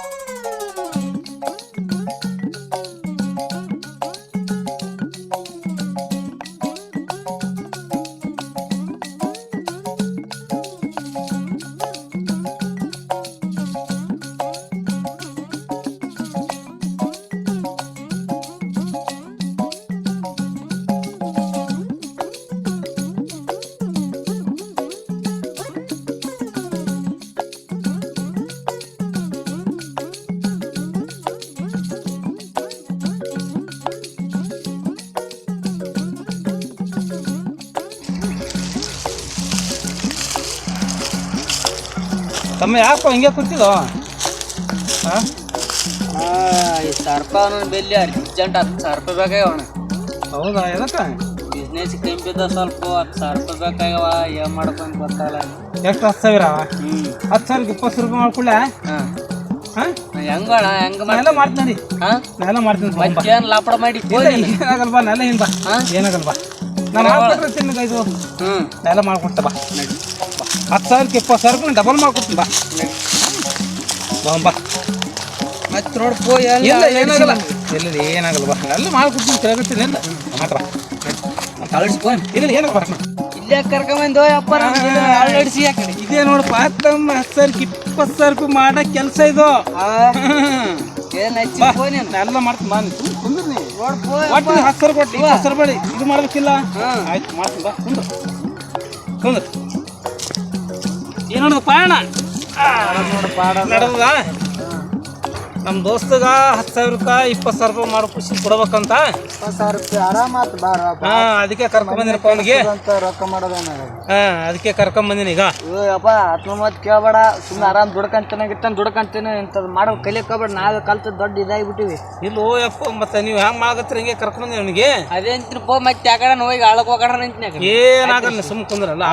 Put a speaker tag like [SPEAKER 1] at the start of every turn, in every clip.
[SPEAKER 1] Thank you. ತಮ್ಮ ಯಾಕೋ ಹಿಂಗೆ ಕೂತಿದೋ? ಹಾಂ?
[SPEAKER 2] ಈ ಸರ್ಪ ಅವನ ಬೆಲ್ಲಿ ಅರ್ಜೆಂಟ್ ಹತ್ತು ಸಾವಿರ ರೂಪಾಯಿ ಬೇಕಾಗ್ಯಾವಣ
[SPEAKER 1] ಹೌದಾ ಎದಕ್ಕೆ?
[SPEAKER 2] ಬಿಸ್ನೆಸ್ ಕೆಂಪಿದ್ದ ಸ್ವಲ್ಪ ಹತ್ತು ಸಾವಿರ ರೂಪಾಯಿ ಬೇಕಾಗ್ಯವ ಏನ್ ಮಾಡ್ಕೊಂಡ್ ಗೊತ್ತಾಗಲ್ಲ
[SPEAKER 1] ಎಷ್ಟು ಹತ್ತು ಸಾವಿರ?
[SPEAKER 2] ಹ್ಮ್.
[SPEAKER 1] ಹತ್ತು ಸಾವಿರಕ್ಕೆ ಇಪ್ಪತ್ತು ರೂಪಾಯಿ ಮಾಡ್ಕೊಳ್ಳೆ
[SPEAKER 2] ಹಾ.
[SPEAKER 1] ಹಾಂ?
[SPEAKER 2] ಹೆಂಗಣ ಹೆಂಗ
[SPEAKER 1] ನಾ ಎಲ್ಲ ಮಾಡ್ತೀನಿ
[SPEAKER 2] ಹಾ?
[SPEAKER 1] ಎಲ್ಲ ಮಾಡ್ತೀನಿ.
[SPEAKER 2] ಮತ್ತೇನ್ ಲಾಪಡ ಮಾಡಿ
[SPEAKER 1] ಏನಾಗಲ್ವಾ ಏನಾಗಲ್ಲ ಬಾ ನೆಲ್ಲ ಏನಾಗಲ್ವಾ ಬಾ.
[SPEAKER 2] ಹಾ?
[SPEAKER 1] ಏನಾಗಲ್ಲ ಬಾ. ನಾನು ಇದು
[SPEAKER 2] ಹ್ಮ್.
[SPEAKER 1] ನಾ ಎಲ್ಲ ಮಾಡ್ಕೊಡ್ತೆ ಬಾ. ಹತ್ತು ಸಾವಿರಕ್ಕೆ ಇಪ್ಪತ್ತು ಸಾವಿರ ರೂಪಾಯಿ ಡಬಲ್ ಮಾಡ್ಕೊಡ್ತೀನಿ ಬಾ. ಬಾ ಮತ್ತೆ
[SPEAKER 2] ಮತ್ ನೋಡ್ಕೋ
[SPEAKER 1] ಇಲ್ಲ ಏನಾಗಲ್ಲ. ಇಲ್ಲ ಏನಾಗಲ್ಲ ಬಾ. ಎಲ್ಲ ಮಾಡ್ಕೊಡ್ತೀನಿ ಕೇಳಕತ್ತೀನಿ ಇಲ್ಲ. ಮಾತ್ರ.
[SPEAKER 2] ಕಳಿಸ್ಕೊ
[SPEAKER 1] ಇಲ್ಲ ಬಾ.
[SPEAKER 2] ಇಲ್ಲೇ ಕರ್ಕೊಂಬಂದು ಅಪ್ಪ ಅಳಡಿಸಿ ಯಾಕಡೆ ಕಡೆ
[SPEAKER 1] ಇದೇ ನೋಡಪ್ಪ ತಮ್ಮ ಹತ್ತು ಸಾವಿರಕ್ಕೆ ಇಪ್ಪತ್ತು ಸಾವಿರ ರೂಪಾಯಿ ಮಾಡೋ ಕೆಲಸ ಇದು. ಎಲ್ಲ ಮಾಡ್ತೀನಿ ಬಾ ನೀನು. ಕುಂದ್ರ. ಒಟ್ಟು ಹತ್ತು ಸಾವಿರ ಕೊಟ್ಟು ಇಪ್ಪತ್ತು ಸಾವಿರ ಬೇಡಿ ಇದು ಮಾಡ್ಬೇಕಿಲ್ಲ. ಆಯ್ತು ಮಾಡ್ತೀನಿ ಬಾ ಕುಂದ್ರ. ಕುಂದ್ರ. ಏನೋದು ಪಾಯಣ ನಡೆದ ನಮ್ಮ ದೋಸ್ತಗ ಹತ್ತು ರೂಪಾಯಿ ಇಪ್ಪತ್ತು ಸಾವಿರ ರೂಪಾಯಿ ಮಾಡೋ ಖುಷಿ ಕೊಡ್ಬೇಕಂತ.
[SPEAKER 2] ಇಪ್ಪತ್ತು ಸಾವಿರ ರೂಪಾಯಿ ಆರಾಮ ಆತು ಬಾರ
[SPEAKER 1] ಹಾ ಅದಕ್ಕೆ ಕರ್ಕೊಂಡ್ ಬಂದಿನಪ್ಪ ಅವನಿಗೆ
[SPEAKER 2] ಅಂತ ರೊಕ್ಕ ಮಾಡೋದೇನ
[SPEAKER 1] ಹಾ ಅದಕ್ಕೆ ಕರ್ಕೊಂಡ್ ಬಂದಿನಿ ಈಗ.
[SPEAKER 2] ಅಯ್ಯೋ ಯಪ್ಪ ಹತ್ತೊಂಬತ್ತು ಕೇಳಬೇಡ. ಸುಮ್ಮನೆ ಆರಾಮ್ ದುಡ್ಕೊಂತೇನೆ ಗಿಟ್ಟನ್ ದುಡ್ಕಂತೇನೆ ಇಂಥದ್ದು ಮಾಡೋ. ಕಲಿಯಕ್ಕೆ ಹೋಗ್ಬೇಡ ನಾವೇ ಕಲ್ತು ದೊಡ್ಡ ಇದಾಗ್ಬಿಟ್ಟಿವಿ.
[SPEAKER 1] ಇಲ್ಲೋ ಯಪ್ಪ ಮತ್ತೆ ನೀವು ಹೆಂಗ್ ಮಾಡಕತ್ರಿ ಹಿಂಗೆ ಕರ್ಕೊಂಡ್ ಬಂದಿ ಅವನಿಗೆ?
[SPEAKER 2] ಅದೇ ಅಂತಿನಪ್ಪ ಮತ್ತೆ ಆ ಕಡೆ ಹೋಗಿ ಆಳಕ್ ಹೋಗೋಣ ನಿಂತಿನಾಗ
[SPEAKER 1] ಏನಾಗಲ್ಲ ಸುಮ್ ಕುಂದ್ರಲ್ಲ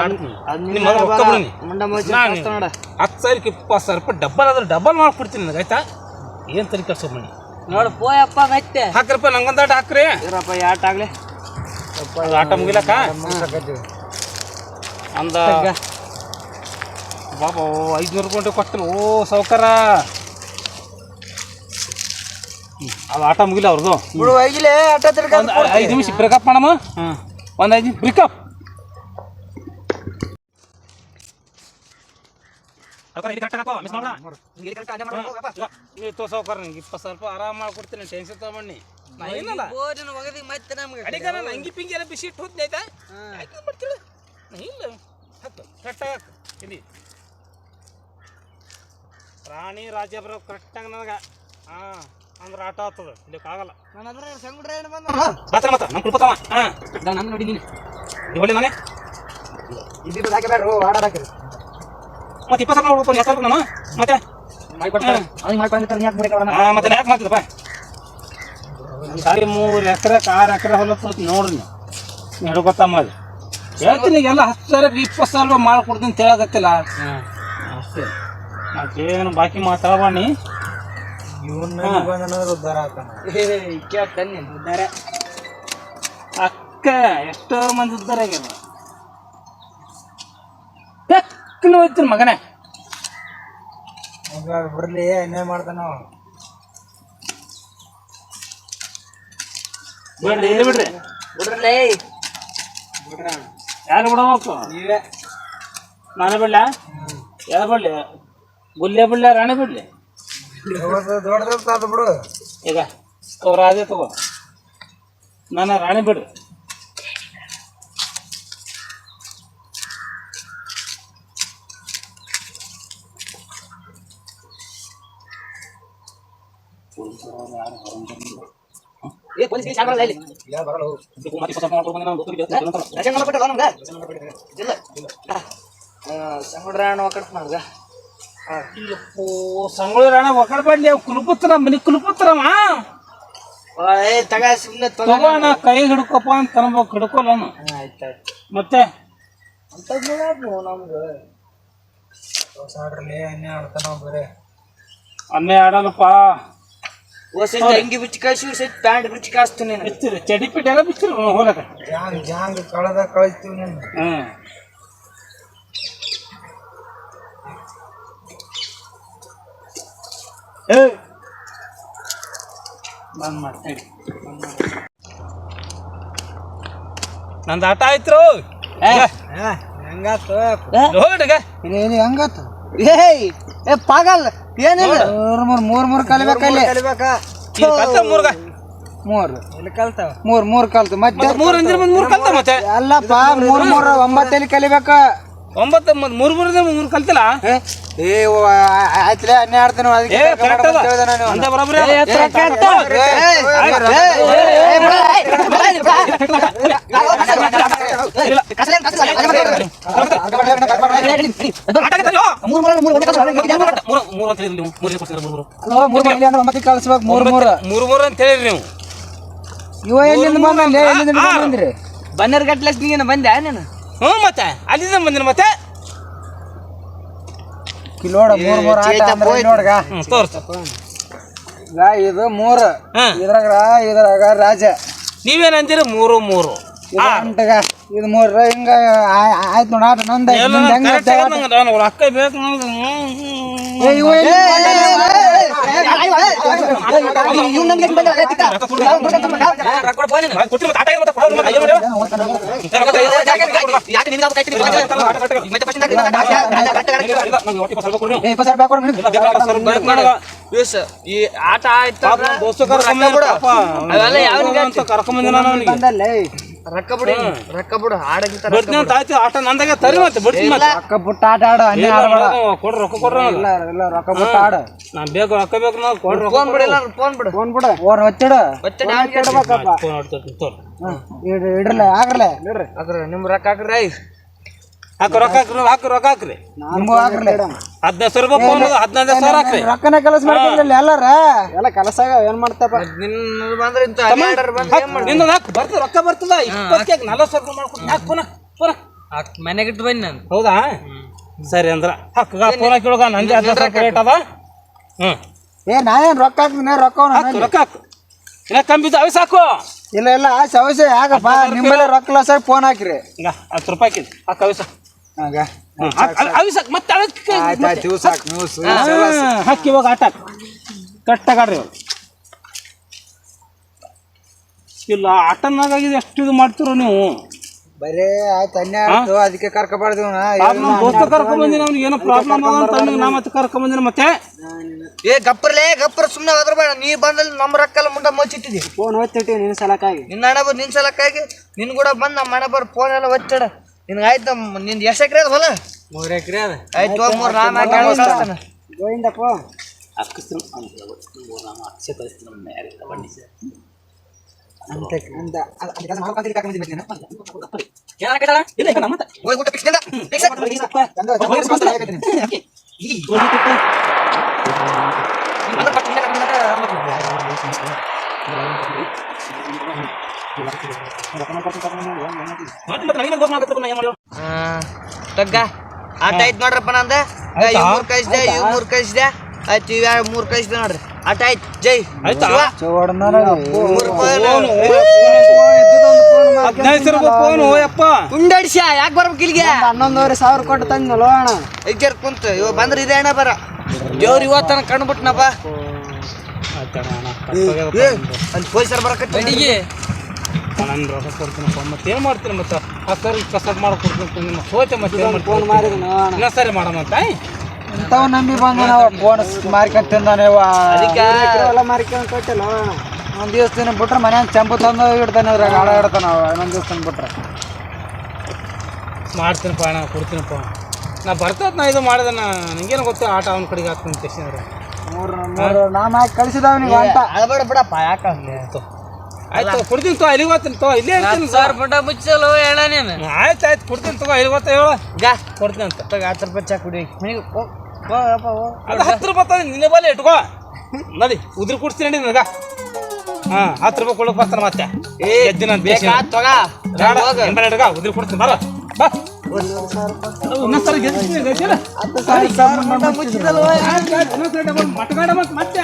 [SPEAKER 1] ನಿಮ್ಮ ರೊಕ್ಕ ಬಿಡು ಹತ್ತು ಸಾವಿರಕ್ಕೆ ಇಪ್ಪತ್ತು ಸಾವಿರ ರೂಪಾಯಿ ಡಬಲ್ ಆದ್ರೆ ಡಬಲ್ ಮಾಡ್ಕೊಡ್ತೀನಿ ನನಗೆ ಆಯ್ತಾ? ಏನು ತಲೆ ಕೆಲಸ ಬನ್ನಿ
[SPEAKER 2] ನೋಡು ಪೋಯಪ್ಪ ಮತ್ತೆ.
[SPEAKER 1] ರೂಪಾಯಿ ನಂಗೊಂದು ಆಟ ಹಾಕ್ರಿ.
[SPEAKER 2] ಇರಪ್ಪ ಆಟ ಆಗ್ಲಿ.
[SPEAKER 1] ಅದು ಆಟ ಮುಗಿಲಕ್ಕ? ಅಂದ ಬಾಬಾ ಐದ್ನೂರು ಗಂಟೆ ಕೊಡ್ತೀನಿ ಓ ಸಾವ್ಕಾರ. ಹ್ಮ್, ಅದು ಆಟ ಮುಗಿಲ್ಲ ಅವ್ರದ್ದು
[SPEAKER 2] ಐದು ನಿಮಿಷ ಬ್ರೇಕಪ್ ಮಾಡಮ್ಮ
[SPEAKER 1] ಒಂದು ಐದು ನಿಮಿಷ ಬ್ರೇಕಪ್ ಮಿಸ್ ಒಂದು ಐದು ನಿಮಿಷ ಬ್ರೇಕಪ್ ನೀವು ತೋ ಸಾವ್ಕಾರ ನಂಗೆ ಇಪ್ಪತ್ತು ಸಾವಿರ ರೂಪಾಯಿ ಆರಾಮ ಮಾಡ್ಕೊಡ್ತೀನಿ ಟೆನ್ಷನ್ ತಗೊಂಡು ನಾ ಏನಲ್ಲ?
[SPEAKER 2] ಮತ್ತೆ ನಮಗೆ.
[SPEAKER 1] ಅಡಿಗ ನಾನು ಅಂಗಿ ಪಿಂಗಿ ಎಲ್ಲ ಬಿಸಿ ಇಟ್ಟು ಹೋದ್ನಿ ಆಯ್ತಾ ಯಾಕೆ ಮಾಡ್ತಿಲ್ಲ. ನಾ ಇಲ್ಲ. ಹತ್ತು. ಕರೆಕ್ಟ್ ಹಾಕು. ಇಲ್ಲಿ. ರಾಣಿ ಕರೆಕ್ಟಾಗಿ ನನಗೆ. ಹಾಂ ಅಂದ್ರೆ ಆಟ ಆಗ್ತದ ಇಲ್ಲಿಕ್ಕೆ ಆಗಲ್ಲ.
[SPEAKER 2] ನನ್ನ ಹತ್ರ ಸಂಗುಡ್ರ ಏನು ಬಂದ?
[SPEAKER 1] ನಮ್ಮ ಹಾಂ.
[SPEAKER 2] ನಾನು
[SPEAKER 1] ಇವಳಿ ನಾನೇ.
[SPEAKER 2] ಇದ್ದಿದ್ದು ಓ ಆಡಾಕಿರಿ
[SPEAKER 1] ಮತ್ತೆ ಇಪ್ಪತ್ತು ಸಾವಿರ ರೂಪಾಯಿ ಎಷ್ಟು ನಾನು ಮತ್ತೆ? ಮತ್ತೆ ಯಾಕೆ ಮಾಡ್ತದಪ್ಪ ಸಾರಿ ಮೂರು ಎಕರೆ ಆರು ಎಕರೆ ಹೊಲ ತೋತಿ ನೋಡ್ರಿ ನೀವು ಹೇಳೋ ಗೊತ್ತಮ್ಮ ಅದು ಹೇಳ್ತೀನಿ ಎಲ್ಲ ಹತ್ತು ಸಾವಿರಕ್ಕೆ ಇಪ್ಪತ್ತು ಸಾವಿರ ರೂಪಾಯಿ ಮಾಡ್ಕೊಡ್ತೀನಿ ಅಂತ ಹೇಳಕತ್ತಿಲ್ಲ. ಅಷ್ಟೇ. ಮತ್ತೇನು ಬಾಕಿ ಮಾತಾಡಬಾಣಿ ಅಕ್ಕ ಎಷ್ಟೋ ಮಂದಿ ಉದ್ದಾರ ಆಗ್ಯಾರ. ಟಕ್ಕನ ಹೋಯ್ತೀನಿ ಮಗನೇ.
[SPEAKER 2] ಬಿಡ್ಲಿ ಏನೇ ಮಾಡ್ತಾನ
[SPEAKER 1] ಬಿಡ್ರಿ. ಬಿಡ್ರಿ
[SPEAKER 2] ಬಿಡ್ರಲೇ
[SPEAKER 1] ಯಾರು ಬಿಡಬೇಕು?
[SPEAKER 2] ನೀವೇ.
[SPEAKER 1] ನಾನೇ ಬಿಡ್ಲ? ಯಾರು ಬಿಡ್ಲಿ? ಗುಲ್ಲೆ ಬಿಡ್ಲ ರಾಣಿ ಬಿಡ್ಲಿ?
[SPEAKER 2] ದೊಡ್ಡದು ಬಿಡು.
[SPEAKER 1] ಈಗ ಅವ್ರ ಅದೇ ತಗೋ. ನಾನು ರಾಣಿ ಬಿಡ್ರಿ.
[SPEAKER 2] ನಮ್ಗೆ? ನಮ್ಗೆ.
[SPEAKER 1] ಕುಲಪುತ್ರ ಮನಿ
[SPEAKER 2] ಏ ತಗ ಸುಮ್ಮನೆ
[SPEAKER 1] ತಗೋಣ ಕೈ ಹಿಡ್ಕೊಪ್ಪ ಅಂತ ತನಬೇಕು ಹಿಡ್ಕೊಲ್ಲ.
[SPEAKER 2] ಆಯ್ತಾಯ್ತು
[SPEAKER 1] ಮತ್ತೆ
[SPEAKER 2] ಅಂತದ್ ನಮ್ಗೆ ಹೊಸಾಡ್ರಲ್ಲಿ ಎಣ್ಣೆ ಆಡ್ತಾನ ಬರೇ
[SPEAKER 1] ಅನ್ನೇ ಆಡಲ್ಲಪ್ಪ
[SPEAKER 2] ಹೊಸ ಅಂಗಿ ಬಿಚ್ಚಿ ಕಳ್ಸಿ ಪ್ಯಾಂಟ್ ಬಿಚ್ಚಿ ಕಾಸ್ತೀನಿ ನೀನು.
[SPEAKER 1] ಬಿಚ್ಚಿರಿ ಚಡಿ ಎಲ್ಲ ಬಿಚ್ಚಿರಿ ಹೋಲಕ.
[SPEAKER 2] ಜಾಂಗ್ ಜಾಂಗ್ ಕಳೆದ ಕಳಿಸ್ತೀವಿ ನೀನು.
[SPEAKER 1] ಏ. ಬಂದ್ ಮಾಡ್ತೀನಿ ನಂದು ಆಟ ಆಯ್ತು
[SPEAKER 2] ಹೆಂಗಾತು?
[SPEAKER 1] ನೋಡಿಗ
[SPEAKER 2] ಹೆಂಗಾತು? ಏಯ್ ಏ ಪಾಗಲ್. ಏನಿಲ್ಲ ಮೂರ್ ಮೂರ್ ಮೂರ್ ಕಲಿಬೇಕಲ್ಲಿ ಕಲಿಬೇಕಾ
[SPEAKER 1] ಮೂರ್ಗ
[SPEAKER 2] ಮೂರ್ ಇಲ್ಲಿ ಕಲ್ತಾವ ಮೂರ್ ಮೂರ್ ಕಲ್ತು ಮತ್ತೆ
[SPEAKER 1] ಮೂರ್ ಅಂದಿರ ಮತ್ತೆ ಮೂರ್ ಕಲ್ತ ಮತ್ತೆ
[SPEAKER 2] ಅಲ್ಲಪ್ಪ ಮೂರ್ ಮೂರ್ ಒಂಬತ್ತಲ್ಲಿ ಕಲಿಬೇಕ
[SPEAKER 1] ಒಂಬತ್ತು ಮತ್ತೆ ಮೂರ್ ಮೂರ್ ಮೂರ್ ಕಲ್ತಿಲ್ಲ
[SPEAKER 2] ಏ ಆಯ್ತಲೇ ಅದಕ್ಕೆ
[SPEAKER 1] ಕರೆಕ್ಟ್ ಅದ ಬರೋಬ್ರಿ. ಮೂರ್ ಮೂರ್ ಅಂತ ಹೇಳಿದ್ರಿ ನೀವು. ಮೂರ್ ಏನ್ ಮೂರು. ಮೂರ್
[SPEAKER 2] ಮೂರು. ಕಳ್ಸ್ಬೇಕು ಮೂರ್ ಮೂರ್.
[SPEAKER 1] ಮೂರ್ ಮೂರ್ ಅಂತ ಹೇಳಿರಿ ನೀವು.
[SPEAKER 2] ಇವ ಎಲ್ಲಿಂದ ಬಂದ್ರಿ ಎಲ್ಲಿಂದ ಬಂದ್ರಿ? ಬನ್ನರ್ ಗಟ್ಲೆಸ್ ನೀನು ಬಂದೆ ನೀನು?
[SPEAKER 1] ಹ್ಞೂ ಮತ್ತೆ. ಅಲ್ಲಿಂದ ಬಂದಿನ ಮತ್ತೆ.
[SPEAKER 2] ಕಿಲೋಡ ಮೂರ್ ಮೂರ್ ಆಟ ಅಂದ್ರೆ ನೋಡ್ಗ.
[SPEAKER 1] ತೋರ್ಸ.
[SPEAKER 2] ಈಗ ಇದು ಮೂರು. ಇದ್ರಾಗ ಇದ್ರಾಗ ರಾಜ.
[SPEAKER 1] ನೀವೇನ್ ಅಂತೀರಿ ಮೂರು. ಮೂರು
[SPEAKER 2] ಅಂಟಗ ಇದು ಮೂರ್ ಹಿಂಗ ಆಯ್ತು ನೋಡ ಆಟ ನಂದ ಹೆಂಗ್
[SPEAKER 1] ಅಕ್ಕ ಬೇಕು.
[SPEAKER 2] ಈ ಆಟ ಆಯ್ತು
[SPEAKER 1] ಕರ್ಕೊಂಡ್ ನಮ್ಮ
[SPEAKER 2] ರೊಕ್ಕ ಬಿಡು ರೊಕ್ಕ ಬಿಡು. ಆಡಕ್ಕಿಂತ
[SPEAKER 1] ಬಿಡ್ತೀನಿ ಅಂತ ಆಯ್ತು. ಆಟ ನಂದಾಗ ತರಿ ಮತ್ತೆ ಬಿಡ್ತೀನಿ ಮತ್ತೆ.
[SPEAKER 2] ರೊಕ್ಕ ಬಿಟ್ಟು ಆಟ ಆಡ ಆಡಬೇಡ.
[SPEAKER 1] ಕೊಡ್ರಿ ರೊಕ್ಕ ಕೊಡ್ರಿ
[SPEAKER 2] ಇಲ್ಲ ಇಲ್ಲ ರೊಕ್ಕ ಬಿಟ್ಟು ಆಡು.
[SPEAKER 1] ನಾನ್ ಬೇಕು ರೊಕ್ಕ ಬೇಕು ನಾವು ಕೊಡ್ರಿ ರೊಕ್ಕ
[SPEAKER 2] ಫೋನ್ ಬಿಡಿಲ್ಲ ಫೋನ್ ಬಿಡು. ಫೋನ್ ಬಿಡು. ಫೋನ್ ಒತ್ತಿಡು ಇಡ್ಬೇಕಪ್ಪ
[SPEAKER 1] ಫೋನ್ ಹೊಡ್ತೀನಿ, ತೋರಿ.
[SPEAKER 2] ಇಡ್ರಲ್ಲ ಆಗ್ರಲ್ಲ. ಅದ್ರ ನಿಮ್ ರೊಕ್ಕ ಹಾಕ್ರಿ
[SPEAKER 1] ಹಾಕು ರೊಕ್ಕ ಹಾಕ್ರಿ ಹಾಕು ರೊಕ್ಕ ಹಾಕ್ರಿ.
[SPEAKER 2] ನಿಮ್ಗೂ ಹಾಕ್ರಲ್ಲ
[SPEAKER 1] ಹದಿನೈದು ಸಾವಿರ ರೂಪಾಯಿ ಫೋನ್ ಹದಿನೈದು ಸಾವಿರ ಹಾಕ್ರಿ.
[SPEAKER 2] ರೊಕ್ಕನ ಕೆಲಸ ಎಲ್ಲಾರ? ಎಲ್ಲ ಕೆಲಸ ಏನ್ ಮಾಡ್ತಪ್ಪ? ನಿನ್ನ ಬಂದ್ರೆ ಇಂತ
[SPEAKER 1] ನಿಂದ ಹಾಕು ಬರ್ತದ ರೊಕ್ಕ ಬರ್ತದ ಇಪ್ಪತ್ತಕ್ಕೆ ನಲವತ್ತು ಸಾವಿರ ರೂಪಾಯಿ ಮಾಡ್ಕೊಡ್ತೀನಿ. ಹಾಕು ಪುನಃ ಪುನಃ
[SPEAKER 2] ಮನೆಗೆ ಇಟ್ಟು ಬನ್ನಿ ನಾನು.
[SPEAKER 1] ಹೌದಾ? ಸರಿ ಅಂದ್ರ ಹಾಕು ಫೋನ್ ಹಾಕಿಳಗ ನಂದೇ ಹದಿನೈದು ಸಾವಿರ ರೇಟ್ ಅದ. ಹ್ಞೂ
[SPEAKER 2] ಏ ನಾ ಏನ್ ರೊಕ್ಕ ಹಾಕ್ತೀನಿ ರೊಕ್ಕ
[SPEAKER 1] ಹಾಕು ರೊಕ್ಕ ಹಾಕು. ಇನ್ನ ಕಮ್ಮಿ ಅವಿ ಸಾಕು
[SPEAKER 2] ಇಲ್ಲ ಇಲ್ಲ ಆ ಸಮಸ್ಯೆ ಯಾಕಪ್ಪ ನಿಮ್ಮಲ್ಲೇ ರೊಕ್ಕ ಇಲ್ಲ ಸರ್ ಫೋನ್ ಹಾಕಿರಿ.
[SPEAKER 1] ಹತ್ತು ರೂಪಾಯಿ ಹಾಕಿ ಹಾಕು ಅವಿ ಸಾಕು ಹ್ಞೂ ಅವಿ ಸಾಕು ಮತ್ತೆ ಅದಕ್ಕೆ
[SPEAKER 2] ಆಯ್ತು ಆಯ್ತು ಇವು ಸಾಕು ನೀವು ಸು-
[SPEAKER 1] ಹಾಕಿ ಇವಾಗ ಆಟ ಕಟ್ಟಾಗಾಡ್ರಿ ಇವಾಗ ಇಲ್ಲ ಆಟನಾಗಾಗಿದೆ ಎಷ್ಟು ಇದು ಮಾಡ್ತೀರೋ ನೀವು?
[SPEAKER 2] ಬರೇ ಆಯ್ತು ಅನ್ಯಾಯ್ತು ಅದಕ್ಕೆ ಕರ್ಕೊಬಾರ್ದು
[SPEAKER 1] ನಮ್ಮ ದೋಸ್ತ ಕರ್ಕೊಂಡ್ ಬಂದಿನ ಅವ್ನಿಗೆ ಏನೋ ಪ್ರಾಬ್ಲಮ್ ಅದ ಅಂತ ಅವ್ನಿಗೆ ನಾ ಮತ್ತೆ ಕರ್ಕೊಂಡ್ ಬಂದಿನ ಮತ್ತೆ?
[SPEAKER 2] ಏ ಗಪ್ಪರ್ಲೇ ಗಪ್ಪರ್ ಸುಮ್ಮನೆ ಹೋದ್ರ ಬೇಡ. ನೀ ಬಂದಲ್ಲಿ ನಮ್ಮ ರೊಕ್ಕ ಮುಂದೆ ಮುಚ್ಚಿಟ್ಟಿದಿ. ಫೋನ್ ಒತ್ತಿಟ್ಟಿವಿ ನಿನ್ನ ಸಲಕ್ಕಾಗಿ? ನಿನ್ನ ಹಣ ಬರ್ ನಿನ್ನ ಸಲಕ್ಕಾಗಿ? ನಿನ್ ಕೂಡ ಬಂದು ನಮ್ಮ ಹಣ ಬರ್ ಫೋನ್ ಎಲ್ಲ ಒತ್ತಿಡ. ನಿನ್ಗೆ ಆಯ್ತು ನಿಂದು ಎಷ್ಟು ಎಕರೆ ಅದ ಹೊಲ ಮೂರು ಎಕರೆ ಅದ ಆಯ್ತು ಹೋಗಿ ಮೂರು ನಾಲ್ಕು ನಾಲ್ಕು ಎಳೆ ಇಲ್ಲ ಗೋವಿಂದಪ್ಪ ಹೋಗಿ ಊಟ ಫಿಕ್ಸ್ ತಗ್ಗ. ಆಟ ಆಯ್ತು ನೋಡ್ರಪ್ಪ ನಂದ. ಇವ್ ಮೂರ್ ಕಳಿಸ್ದೆ ಇವ್ ಮೂರ್ ಕಳಿಸ್ದೆ. ಆಯ್ತು ಇವ್ ಮೂರ್ ಕಳಿಸ್ದೆ ನೋಡ್ರಿ. ಆಟ ಆಯ್ತು. ಜೈ. ಉಂಡಾಡಿಸ ಯಾಕೆ ಬರ್ಬೇಕು ಇಲ್ಲಿಗೆ? ಹನ್ನೊಂದುವರೆ ಸಾವಿರ ಕೊಟ್ಟು ತಂದ ಲೋಣ ಕುಂತ. ಇವ ಬಂದ್ರೆ ಇದೆ ಅಣ್ಣ ಬರ. ದೇವ್ರ ಇವತ್ತನ ಕಂಡ್ಬಿಟ್ನಪ್ಪ. ಅಲ್ಲಿ ಪೊಲೀಸರು ಬರಕತ್ತಿ.
[SPEAKER 1] ನಾನು ರೊಕ್ಕ ಕೊಡ್ತೀನಪ್ಪ ಮತ್ತೆ ಏನು ಮಾಡ್ತೀನಿ ಮತ್ತೆ ಆ ಸರ್ ಕಸರ್ ಮಾಡಿ ಕೊಡ್ತೀನಿ ನಿಮ್ಮ ಸೋಚೆ ಮತ್ತೆ ಏನು ಮಾಡ್ತೀನಿ ಇನ್ನೂ ಸರಿ ಮಾಡೋಣ ಅಂತ
[SPEAKER 2] ಇಂಥವ್ ನಂಬಿ ಬಂದ ನಾವು ಫೋನ್ ಮಾರ್ಕೊಂಡ್ ತಿಂದಾನೆ ಎಲ್ಲ ಮಾರ್ಕೊಂಡ್ ಕೊಟ್ಟಿಲ್ಲ ಒಂದ್ ದಿವಸ ದಿನ ಬಿಟ್ರೆ ಮನ್ಯಾಗ ಚಂಪು ತಂದು ಇಡ್ತಾನೆ ಅದ್ರಾಗ ಹಾಡ ಇಡ್ತಾನ ಇನ್ನೊಂದ್ ದಿವಸ ತಂದು ಬಿಟ್ರೆ.
[SPEAKER 1] ಮಾಡ್ತೀನಪ್ಪ ಅಣ್ಣ ಕೊಡ್ತೀನಪ್ಪ. ನಾ ಬರ್ತದ ನಾ ಇದು ಮಾಡಿದೆ ನಾ ನಿಂಗೇನು ಗೊತ್ತು ಆಟ ಅವ್ನ ಕಡೆಗೆ ಹಾಕ್ತೀನಿ ತಕ್ಷಣ
[SPEAKER 2] ನಾನು ಹಾಕಿ ಕಳಿಸಿದವ ನೀವು ಅಂತ. ಅಳಬೇಡ ಬಿಡಪ್ಪ ಯಾಕಾಗ್ಲಿ
[SPEAKER 1] ಆಯ್ತು ಕೊಡ್ತೀನಿ ತೋ ಇಲ್ಲಿಗೆ ಹೋಗ್ತೀನಿ ತಗೋ ಇಲ್ಲೇ ಇರ್ತೀನಿ
[SPEAKER 2] ಸಾವಿರ ಪುಟ ಮುಚ್ಚಲು ಹೇಳ ನೀನು.
[SPEAKER 1] ಆಯ್ತು ಆಯ್ತು ಕೊಡ್ತೀನಿ ತಗೋ ಇಲ್ಲಿಗೆ ಹೋಗ್ತಾ ಹೇಳು.
[SPEAKER 2] ಗಾ
[SPEAKER 1] ಕೊಡ್ತೀನಿ ಅಂತ.
[SPEAKER 2] ತಗ ಹತ್ತು ರೂಪಾಯಿ ಚಾ ಕುಡಿ.
[SPEAKER 1] ಅದು ಹತ್ತು ರೂಪಾಯಿ ತಂದು ನಿನ್ನೆ ಬಲ್ಲಿ ಇಟ್ಕೋ. ನಡಿ ಉದ್ರಿ ಕೊಡ್ತೀನಿ ನಡಿ ನನಗ ಹಾ ಹತ್ತು ರೂಪಾಯಿ ಕೊಡಕ್ ಬರ್ತಾನೆ ಮತ್ತೆ. ಎದ್ದಿನ ಅಂತ
[SPEAKER 2] ಬೇಕಾ ತಗ
[SPEAKER 1] ಎಂಬಲ್ ಇಟ್ಕ ಉದ್ರಿ ಕೊಡ್ತೀನಿ ಬರ ಬಾ. ಮತ್ತೆ.